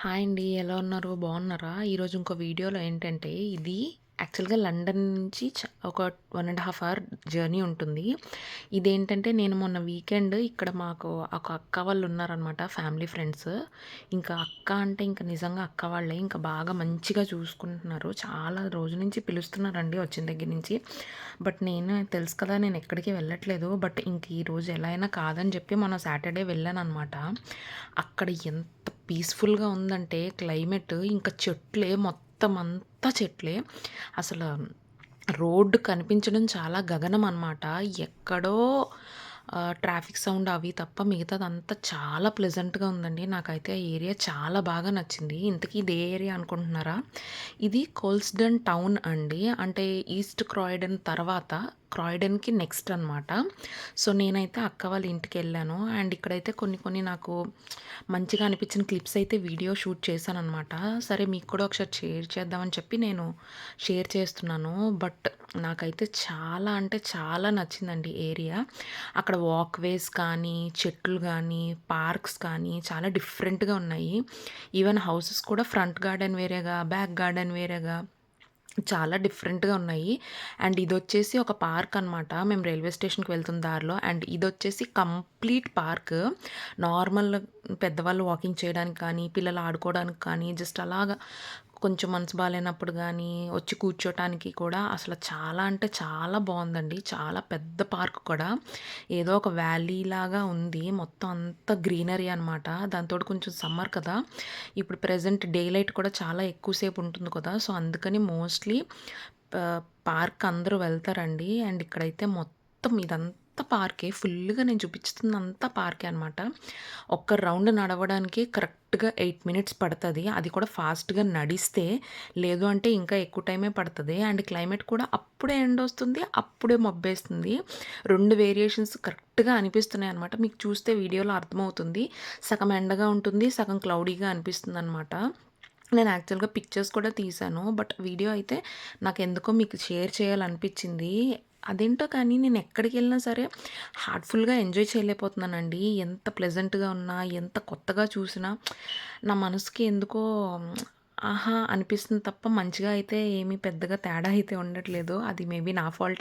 Hi అండి. ఎలా ఉన్నారు? బాగున్నారా? ఈరోజు ఇంకో వీడియోలో ఏంటంటే ఇది యాక్చువల్గా లండన్ నుంచి చ- ఒక one and half hour journey ఉంటుంది. ఇదేంటంటే నేను మొన్న వీకెండ్ ఇక్కడ మాకు ఒక అక్క వాళ్ళు ఉన్నారనమాట ఫ్యామిలీ ఫ్రెండ్స్. ఇంకా అక్క అంటే ఇంకా నిజంగా అక్క వాళ్ళే. ఇంకా బాగా మంచిగా చూసుకుంటున్నారు. చాలా రోజు నుంచి పిలుస్తున్నారండి వచ్చిన దగ్గర నుంచి. బట్ నేను తెలుసు కదా నేను ఎక్కడికి వెళ్ళట్లేదు. బట్ ఇంక ఈ రోజు ఎలా అయినా కాదని చెప్పి మొన్న సాటర్డే వెళ్ళాను అనమాట అక్కడ ఎంత పీస్ఫుల్గా ఉందంటే క్లైమేట్ ఇంకా చెట్లే మొత్తం అంతా చెట్లే. అసలు రోడ్డు కనిపించడం చాలా గగనం అనమాట ఎక్కడో ట్రాఫిక్ సౌండ్ అవి తప్ప మిగతాదంతా చాలా ప్లెజెంట్గా ఉందండి. నాకైతే ఆ ఏరియా చాలా బాగా నచ్చింది. ఇంతకీ ఇది ఏ ఏరియా అనుకుంటున్నారా? ఇది కోల్స్డన్ టౌన్ అండి. అంటే ఈస్ట్ క్రాయిడన్ తర్వాత క్రాయిడన్కి నెక్స్ట్ అనమాట సో నేనైతే అక్క వాళ్ళ ఇంటికి వెళ్ళాను. అండ్ ఇక్కడైతే కొన్ని కొన్ని నాకు మంచిగా అనిపించిన క్లిప్స్ అయితే వీడియో షూట్ చేశాను అనమాట సరే మీకు కూడా ఒకసారి షేర్ చేద్దామని చెప్పి నేను షేర్ చేస్తున్నాను. బట్ నాకైతే చాలా అంటే చాలా నచ్చిందండి ఏరియా. అక్కడ వాక్వేస్ కానీ చెట్లు కానీ పార్క్స్ కానీ చాలా డిఫరెంట్గా ఉన్నాయి. ఈవెన్ హౌసెస్ కూడా ఫ్రంట్ గార్డెన్ వేరేగా బ్యాక్ గార్డెన్ వేరేగా. చాలా డిఫరెంట్గా ఉన్నాయి. అండ్ ఇది వచ్చేసి ఒక పార్క్ అనమాట మేము రైల్వే స్టేషన్కి వెళ్తున్న దారిలో. అండ్ ఇది వచ్చేసి కంప్లీట్ పార్క్. నార్మల్ పెద్దవాళ్ళు వాకింగ్ చేయడానికి కానీ పిల్లలు ఆడుకోవడానికి కానీ జస్ట్ అలాగా కొంచెం మనసు బాగాలేనప్పుడు కానీ వచ్చి కూర్చోటానికి కూడా అసలు చాలా అంటే చాలా బాగుందండి చాలా పెద్ద పార్క్ కూడా. ఏదో ఒక వ్యాలీ లాగా ఉంది. మొత్తం అంతా గ్రీనరీ అనమాట దాంతో కొంచెం సమ్మర్ కదా. ఇప్పుడు ప్రజెంట్ డే లైట్ కూడా చాలా ఎక్కువసేపు ఉంటుంది కదా. సో అందుకని మోస్ట్లీ పార్క్ అందరూ వెళ్తారండి. అండ్ ఇక్కడైతే మొత్తం ఇదంతా పార్కే ఫుల్గా నేను చూపిస్తున్నంతా పార్కే అనమాట ఒక్క రౌండ్ నడవడానికి కరెక్ట్గా ఎయిట్ మినిట్స్ పడుతుంది. అది కూడా ఫాస్ట్గా నడిస్తే లేదు అంటే ఇంకా ఎక్కువ టైమే పడుతుంది. అండ్ క్లైమేట్ కూడా అప్పుడే ఎండ వస్తుంది అప్పుడే మబ్బేస్తుంది. రెండు వేరియేషన్స్ కరెక్ట్గా అనిపిస్తున్నాయి అనమాట మీకు చూస్తే వీడియోలో అర్థమవుతుంది. సగం ఎండగా ఉంటుంది సగం క్లౌడీగా అనిపిస్తుంది అనమాట నేను యాక్చువల్గా పిక్చర్స్ కూడా తీశాను బట్ వీడియో అయితే నాకు ఎందుకో మీకు షేర్ చేయాలనిపించింది. అదేంటో కానీ నేను ఎక్కడికి వెళ్ళినా సరే హార్ట్ఫుల్గా ఎంజాయ్ చేయలేకపోతున్నానండి. ఎంత ప్లెజెంట్గా ఉన్నా ఎంత కొత్తగా చూసినా నా మనసుకి ఎందుకో ఆహా అనిపిస్తుంది తప్ప మంచిగా అయితే ఏమీ పెద్దగా తేడా అయితే ఉండట్లేదు. అది మేబీ నా ఫాల్ట్